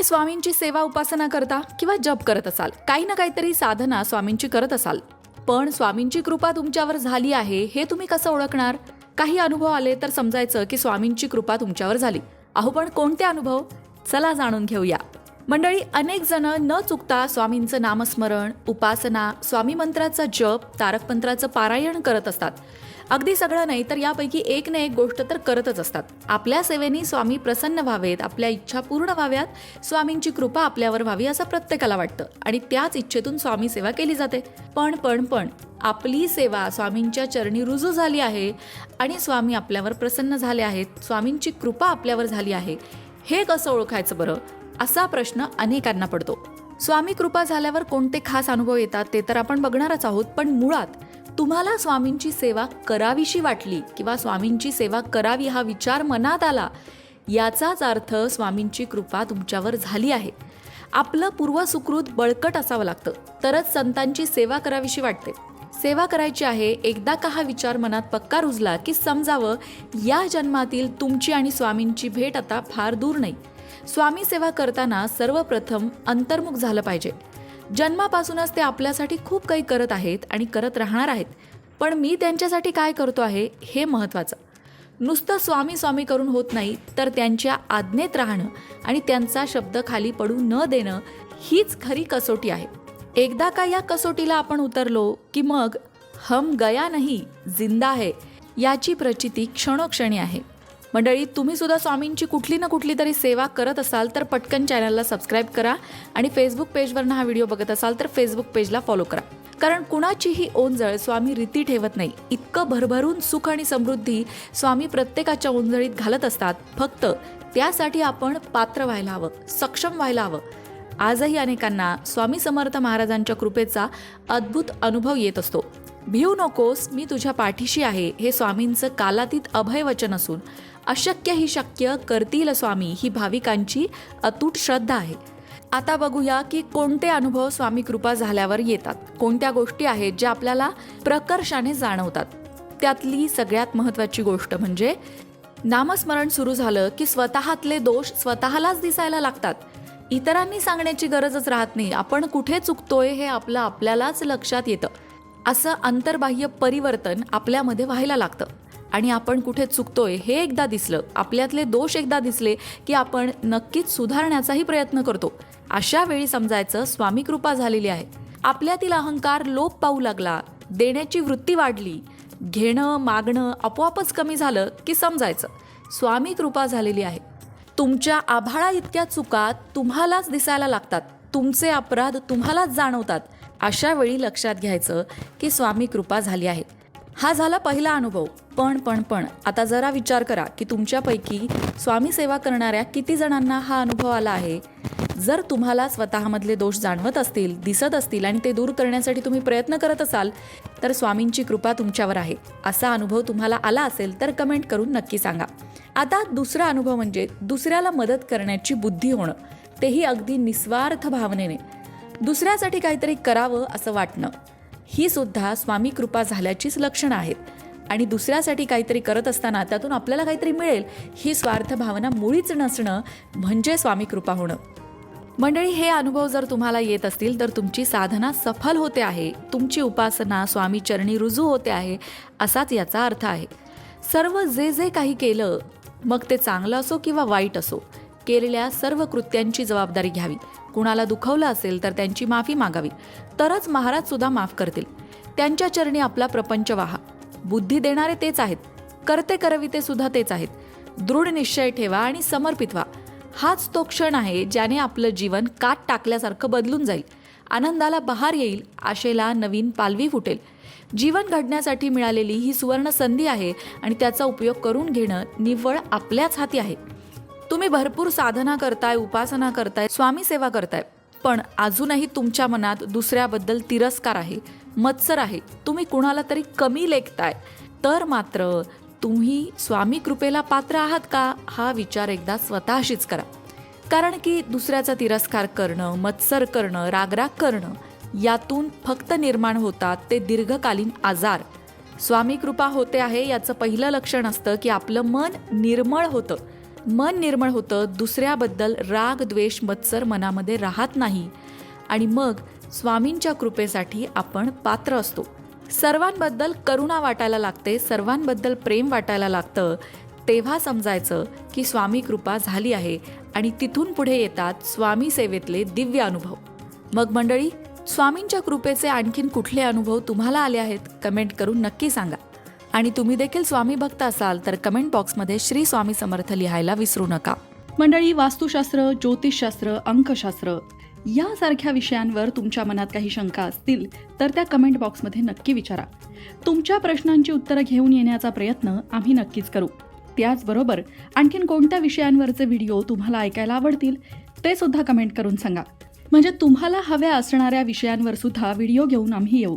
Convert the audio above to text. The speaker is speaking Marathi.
तुम्ही स्वामींची सेवा उपासना करता किंवा जप करत असाल काही ना काहीतरी साधना स्वामींची करत असाल. पण स्वामींची कृपा तुमच्यावर झाली आहे हे तुम्ही कसं ओळखणार? काही अनुभव आले तर समजायचं की स्वामींची कृपा तुमच्यावर झाली. अहो पण कोणते अनुभव? चला जाणून घेऊया. मंडळी अनेक जण न चुकता स्वामींचं नामस्मरण उपासना स्वामी मंत्राचा जप तारक मंत्राचं पारायण करत असतात. अगदी सगळं नाही तर यापैकी एक ना एक गोष्ट तर करतच असतात. आपल्या सेवेनी स्वामी प्रसन्न व्हावेत आपल्या इच्छा पूर्ण व्हाव्यात स्वामींची कृपा आपल्यावर व्हावी असं प्रत्येकाला वाटतं. आणि त्याच इच्छेतून स्वामी सेवा केली जाते. पण पण पण आपली सेवा स्वामींच्या चरणी रुजू झाली आहे आणि स्वामी आपल्यावर प्रसन्न झाले आहेत स्वामींची कृपा आपल्यावर झाली आहे. हे कसं ओळखायचं बरं? असा प्रश्न अनेकांना पडतो. स्वामी कृपा झाल्यावर कोणते खास अनुभव येतात ते तर आपण बघणारच आहोत पण मुळात तुम्हाला स्वामींची सेवा करावीशी वाटली किंवा स्वामींची सेवा करावी हा विचार मनात आला याचाच अर्थ स्वामींची कृपा तुमच्यावर झाली आहे. आपलं पूर्वसुकृत बळकट असावं लागतं. तरच संतांची सेवा करावीशी वाटते. सेवा करायची आहे एकदा का हा विचार मनात पक्का रुजला की समजावं या जन्मातील तुमची आणि स्वामींची भेट आता फार दूर नाही. स्वामी सेवा करताना सर्वप्रथम अंतर्मुख झालं पाहिजे. जन्मापासूनच ते आपल्यासाठी खूप काही करत आहेत आणि करत राहणार आहेत. पण मी त्यांच्यासाठी काय करतो आहे हे महत्त्वाचं. नुसतं स्वामी स्वामी करून होत नाही तर त्यांच्या आज्ञेत राहणं आणि त्यांचा शब्द खाली पडू न देणं हीच खरी कसोटी आहे. एकदा का या कसोटीला आपण उतरलो की मग हम गया नाही जिंदा आहे याची प्रचिती क्षणोक्षणी आहे. मंडळी तुम्ही सुद्धा स्वामींची कुठली ना कुठली तरी सेवा करत असाल तर पटकन चॅनलला सबस्क्राईब करा आणि फेसबुक पेजवरनं हा व्हिडिओ बघत असाल तर फेसबुक पेजला फॉलो करा. कारण कुणाचीही ओंजळ स्वामी रीती ठेवत नाही. इतकं भरभरून सुख आणि समृद्धी स्वामी प्रत्येकाच्या ओंजळीत घालत असतात. फक्त त्यासाठी आपण पात्र व्हायला हवं सक्षम व्हायला हवं. आजही अनेकांना स्वामी समर्थ महाराजांच्या कृपेचा अद्भुत अनुभव येत असतो. भिऊ नकोस मी तुझ्या पाठीशी आहे हे स्वामींचं कालातीत अभय वचन असून. अशक्य ही शक्य करतील स्वामी ही भाविकांची अतूट श्रद्धा आहे. आता बघूया की कोणते अनुभव स्वामी कृपा झाल्यावर येतात. कोणत्या गोष्टी आहेत ज्या आपल्याला प्रकर्षाने जाणवतात. त्यातली सगळ्यात महत्त्वाची गोष्ट म्हणजे नामस्मरण सुरू झालं की स्वतःतले दोष स्वतःलाच दिसायला लागतात. इतरांनी सांगण्याची गरजच राहत नाही. आपण कुठे चुकतोय हे आपलं आपल्यालाच लक्षात येतं. असं अंतर्बाह्य परिवर्तन आपल्यामध्ये व्हायला लागतं. आणि आपण कुठे चुकतोय हे एकदा दिसलं आपल्यातले दोष एकदा दिसले की आपण नक्कीच सुधारण्याचाही प्रयत्न करतो. अशा वेळी समजायचं स्वामी कृपा झालेली आहे. आपल्यातील अहंकार लोप पाहू लागला देण्याची वृत्ती वाढली. घेणं मागणं आपोआपच कमी झालं की समजायचं. स्वामी कृपा झालेली आहे. तुमच्या आभाळा इतक्या चुका तुम्हालाच दिसायला लागतात. तुमचे अपराध तुम्हालाच जाणवतात. अशा वेळी लक्षात घ्यायचं की स्वामी कृपा झाली आहे. हा झाला पहिला अनुभव. पण पण पण आता जरा विचार करा की तुमच्यापैकी स्वामी सेवा करणाऱ्या किती जणांना हा अनुभव आला आहे? जर तुम्हाला स्वतःमधले दोष जाणवत असतील दिसत असतील आणि ते दूर करण्यासाठी तुम्ही प्रयत्न करत असाल तर स्वामींची कृपा तुमच्यावर आहे. असा अनुभव तुम्हाला आला असेल तर कमेंट करून नक्की सांगा. आता दुसरा अनुभव म्हणजे दुसऱ्याला मदत करण्याची बुद्धी होणं. तेही अगदी निस्वार्थ भावनेने. दुसऱ्यासाठी काहीतरी करावं असं वाटणं. ही सुद्धा स्वामी कृपा झाल्याचीच लक्षणं आहेत. आणि दुसऱ्यासाठी काहीतरी करत असताना त्यातून आपल्याला काहीतरी मिळेल ही स्वार्थ भावना मुळीच नसणं म्हणजे स्वामी कृपा होणं. मंडळी हे अनुभव जर तुम्हाला येत असतील तर तुमची साधना सफल होते आहे. तुमची उपासना स्वामी चरणी रुजू होते आहे असाच याचा अर्थ आहे. सर्व जे जे काही केलं मग ते चांगलं असो किंवा वाईट असो केलेल्या सर्व कृत्यांची जबाबदारी घ्यावी. कुणाला दुखवलं असेल तर त्यांची माफी मागावी. तरच महाराज सुद्धा माफ करतील. त्यांच्या चरणी आपला प्रपंच वाहा. बुद्धी देणारे तेच आहेत. करते करविते सुद्धा तेच आहेत. दृढ निश्चय ठेवा आणि समर्पित व्हा. हाच तो क्षण आहे ज्याने आपलं जीवन काट टाकल्यासारखं बदलून जाईल. आनंदाला बहार येईल आशेला नवीन पालवी फुटेल. जीवन घडण्यासाठी मिळालेली ही सुवर्ण संधी आहे आणि त्याचा उपयोग करून घेणं निव्वळ आपल्याच हाती आहे. तुम्ही भरपूर साधना करताय उपासना करताय स्वामी सेवा करताय. पण अजूनही तुमच्या मनात दुसऱ्याबद्दल तिरस्कार आहे मत्सर आहे. तुम्ही कुणाला तरी कमी लेखताय. तर मात्र तुम्ही स्वामी कृपेला पात्र आहात का? हा विचार एकदा स्वतःशीच करा. कारण की दुसऱ्याचा तिरस्कार करणं मत्सर करणं रागराग करणं यातून फक्त निर्माण होतात ते दीर्घकालीन आजार. स्वामी कृपा होते आहे याचं पहिलं लक्षण असतं की आपलं मन निर्मळ होतं. मन निर्मळ होतं दुसऱ्याबद्दल राग द्वेष मत्सर मनामध्ये राहत नाही. आणि मग स्वामींच्या कृपेसाठी आपण पात्र असतो. सर्वांबद्दल करुणा वाटायला लागते सर्वांबद्दल प्रेम वाटायला लागतं. तेव्हा समजायचं की स्वामी कृपा झाली आहे आणि तिथून पुढे येतात स्वामी सेवेतले दिव्य अनुभव. मग मंडळी स्वामींच्या कृपेचे आणखीन कुठले अनुभव तुम्हाला आले आहेत? कमेंट करून नक्की सांगा. आणि तुम्ही देखील स्वामी भक्त असाल तर कमेंट बॉक्समध्ये श्री स्वामी समर्थ लिहायला विसरू नका. मंडळी वास्तुशास्त्र ज्योतिषशास्त्र अंकशास्त्र यासारख्या विषयांवर तुमच्या मनात काही शंका असतील तर त्या कमेंट बॉक्समध्ये नक्की विचारा. तुमच्या प्रश्नांची उत्तरं घेऊन येण्याचा प्रयत्न आम्ही नक्कीच करू. त्याचबरोबर आणखीन कोणत्या विषयांवरचे व्हिडिओ तुम्हाला ऐकायला आवडतील ते सुद्धा कमेंट करून सांगा. म्हणजे तुम्हाला हव्या असणाऱ्या विषयांवर सुद्धा व्हिडिओ घेऊन आम्ही येऊ.